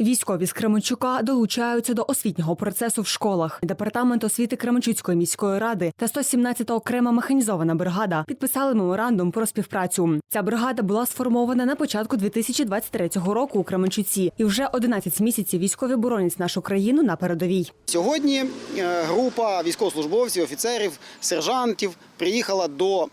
Військові з Кременчука долучаються до освітнього процесу в школах. Департамент освіти Кременчуцької міської ради та 117-та окрема механізована бригада підписали меморандум про співпрацю. Ця бригада була сформована на початку 2023 року у Кременчуці, і вже 11 місяців військові боронять нашу країну на передовій. Сьогодні е, група військовослужбовців, офіцерів, сержантів приїхала до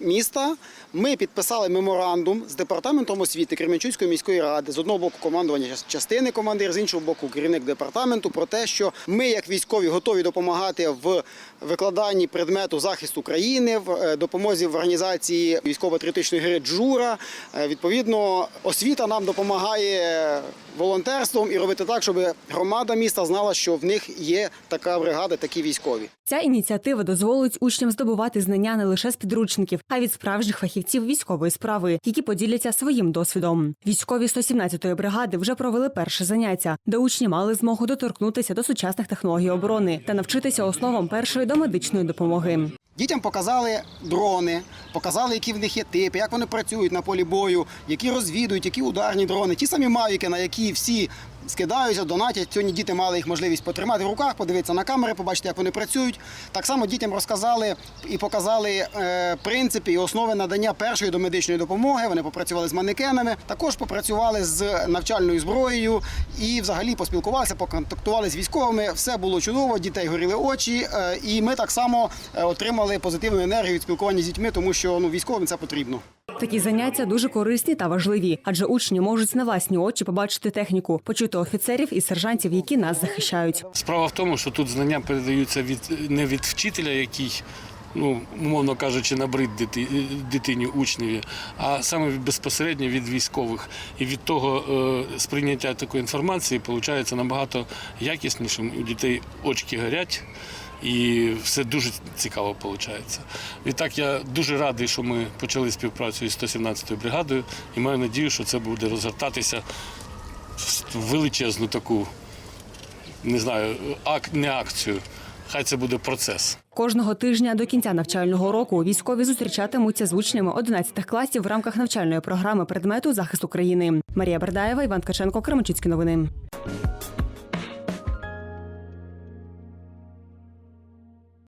міста. Ми підписали меморандум з департаментом освіти Кременчуцької міської ради з одного боку командування частини командир, з іншого боку керівник департаменту про те, що ми, як військові, готові допомагати в викладанні предмету захисту країни, в е, допомозі в організації військово-патріотичної гри Джура. Е, Відповідно, освіта нам допомагає волонтерством і робити так, щоб громада міста знала, що в них є така бригада, такі військові. Ця ініціатива дозволить учням здобувати знання не лише з підручників, а від справжніх фахівців військової справи, які поділяться своїм досвідом. Військові 117-ї бригади вже провели перше заняття, де учні мали змогу доторкнутися до сучасних технологій оборони та навчитися основам першої домедичної допомоги. Дітям показали дрони, показали, які в них є типи, як вони працюють на полі бою, які розвідують, які ударні дрони, ті самі мавіки, на які всі скидаються, донатять. Сьогодні діти мали їх можливість потримати в руках, подивитися на камери, побачити, як вони працюють. Так само дітям розказали і показали е, принципи і основи надання першої домедичної допомоги. Вони попрацювали з манекенами, також попрацювали з навчальною зброєю і взагалі поспілкувалися, поконтактували з військовими. Все було чудово, дітей горіли очі, е, і ми так само е, отримали позитивну енергію від спілкування з дітьми, тому що ну військовим це потрібно. Такі заняття дуже корисні та важливі, адже учні можуть на власні очі побачити техніку, почути офіцерів і сержантів, які нас захищають. Справа в тому, що тут знання передаються від не від вчителя, який, ну умовно кажучи, набрид дитині учневі, а саме безпосередньо від військових. І від того е, сприйняття такої інформації виходить набагато якіснішим. У дітей очки горять. І все дуже цікаво виходить. Відтак я дуже радий, що ми почали співпрацю із 117-ю бригадою і маю надію, що це буде розгортатися в величезну таку не знаю, ак, не акцію. Хай це буде процес. Кожного тижня до кінця навчального року військові зустрічатимуться з учнями 11 класів в рамках навчальної програми предмету захист України. Марія Бердаєва, Іван Ткаченко, Кременчуцькі новини.